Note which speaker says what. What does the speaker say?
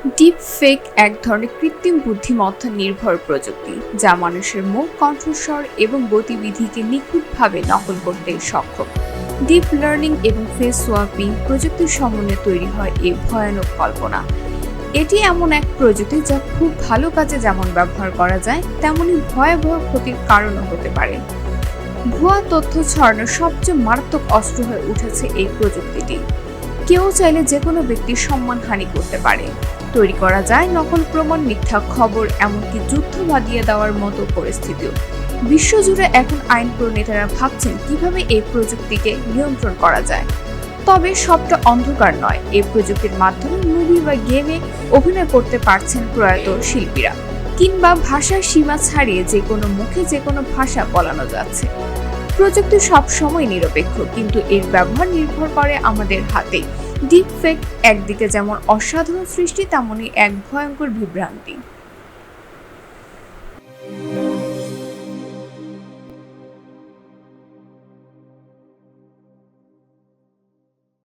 Speaker 1: Deep fake এক ধরনের কৃত্রিম বুদ্ধিমত্তা নির্ভর প্রযুক্তি, যা মানুষের মুখ কণ্ঠস্বর এবং গতিবিধিকে নিখুঁতভাবে নকল করতে সক্ষম। ডিপ লার্নিং এবং ফেস সোয়াপিং প্রযুক্তির সমন্বয়ে তৈরি হয় এই ভয়ানক কল্পনা। এটি এমন এক প্রযুক্তি যা খুব ভালো কাজে যেমন ব্যবহার করা যায়, তেমনি ভয়াবহ ক্ষতির কারণও হতে পারে। ভুয়া তথ্য ছড়ানোর সবচেয়ে মারাত্মক অস্ত্র হয়ে উঠেছে এই প্রযুক্তিটি। কেউ চাইলে যে কোনো ব্যক্তির সম্মানহানি করতে পারে। তৈরি করা যায় নকল প্রমাণ, মিথ্যা খবর, এমনকি যুদ্ধ বাদিয়ে দেওয়ার মতো পরিস্থিতিও। বিশ্বজুড়ে এখন আইন প্রণেতারা ভাবছেন কীভাবে এই প্রযুক্তিকে নিয়ন্ত্রণ করা যায়। তবে সবটা অন্ধকার নয়। এই প্রযুক্তির মাধ্যমে মুভি বা গেমে অভিনয় করতে পারছেন প্রয়াত শিল্পীরা। কিংবা ভাষার সীমা ছাড়িয়ে যে কোনো মুখে যে কোনো ভাষা বলানো যাচ্ছে। প্রযুক্তি সবসময় নিরপেক্ষ, কিন্তু এর ব্যবহার নির্ভর করে আমাদের হাতে। ডিপ ফেক একদিকে যেমন অসাধারণ সৃষ্টি, তেমনই এক ভয়ঙ্কর বিভ্রান্তি।